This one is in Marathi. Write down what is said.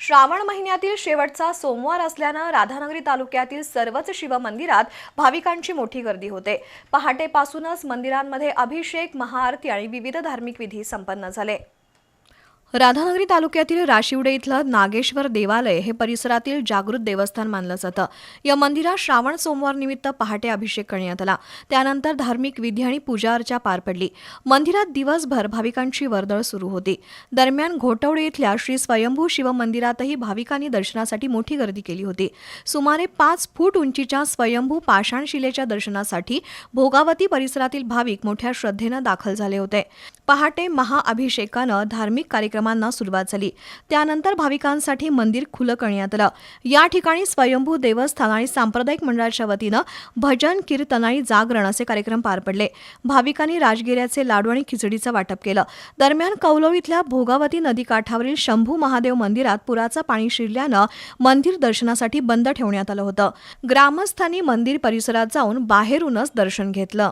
श्रावण महिन्यातील शेवटचा सोमवार असल्यानं राधानगरी तालुक्यातील सर्वच शिवमंदिरात भाविकांची मोठी गर्दी होते. पहाटेपासूनच मंदिरांमध्ये अभिषेक महाआरती आणि विविध धार्मिक विधी संपन्न झाले. राधानगरी तालुक्यातील राशिवडे इथलं नागेश्वर देवालय हे परिसरातील जागृत देवस्थान मानलं जातं. या मंदिरात श्रावण सोमवार निमित्त पहाटे अभिषेक करण्यात आला. त्यानंतर धार्मिक विधी आणि पूजा अर्चा पार पडली. मंदिरात दिवसभर भाविकांची वर्दळ सुरू होती. दरम्यान घोटवडे इथल्या श्री स्वयंभू शिव मंदिरातही भाविकांनी दर्शनासाठी मोठी गर्दी केली होती. सुमारे पाच फूट उंचीच्या स्वयंभू पाषाणशिलेच्या दर्शनासाठी भोगावती परिसरातील भाविक मोठ्या श्रद्धेनं दाखल झाले होते. पहाटे महाअभिषेकानं धार्मिक कार्यक्रम कार्यक्रमांना सुरुवात झाली. त्यानंतर भाविकांसाठी मंदिर खुलं करण्यात आलं. या ठिकाणी स्वयंभू देवस्थान आणि सांप्रदायिक मंडळाच्या वतीनं भजन कीर्तन आणि जागरण असे कार्यक्रम पार पडले. भाविकांनी राजगिऱ्याचे लाडू आणि खिचडीचं वाटप केलं. दरम्यान कौलव इथल्या भोगावती नदीकाठावरील शंभू महादेव मंदिरात पुराचं पाणी शिरल्यानं मंदिर दर्शनासाठी बंद ठेवण्यात आलं होतं. ग्रामस्थांनी मंदिर परिसरात जाऊन बाहेरूनच दर्शन घेतलं.